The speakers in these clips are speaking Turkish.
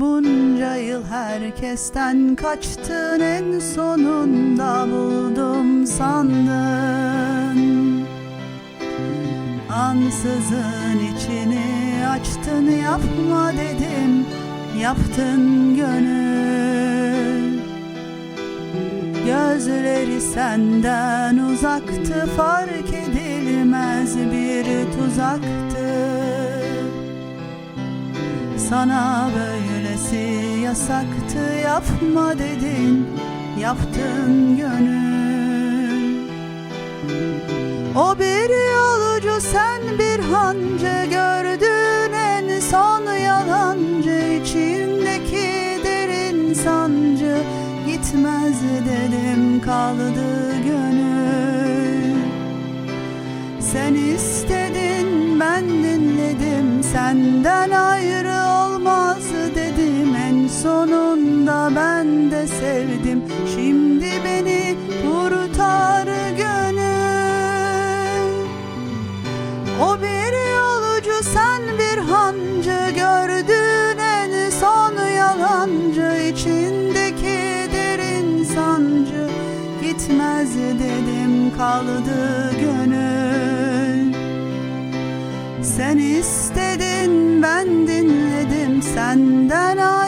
Bunca yıl herkesten kaçtın en sonunda buldum sandın. Ansızın içini açtın yapma dedim yaptın gönül. Gözleri senden uzaktı fark edilmez bir tuzaktı Sana böylesi yasaktı yapma dedin yaptın gönül. O bir yolcu sen bir hancı gördün en son yalancı içindeki derin sancı. Gitmez dedim kaldı gönül. Sen istedin ben dinledim senden ayrı sonunda ben de sevdim. Şimdi beni kurtar gönül. O bir yolcu sen bir hancı gördün en son yalancı. İçindeki derin sancı gitmez dedim kaldı gönül. Sen istedin ben dinledim senden ayrı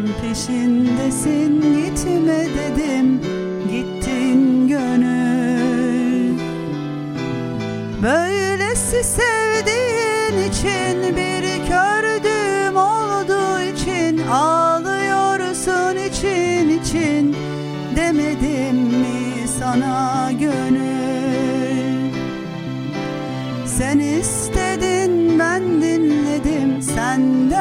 onun peşindesin gitme dedim. Gittin gönül. Böylesi sevdiğin için bir kördüğüm olduğu için ağlıyorsun için için. Demedim mi sana gönül? Sen istedin ben dinledim. Senden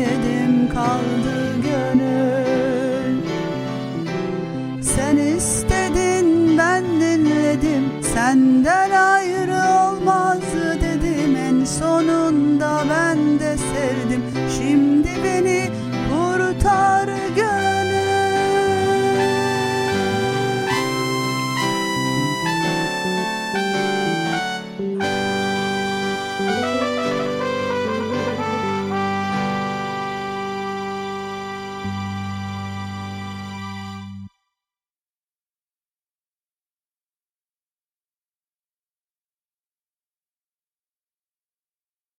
dedim kaldı gönül. Sen istedin ben dinledim senden ayrı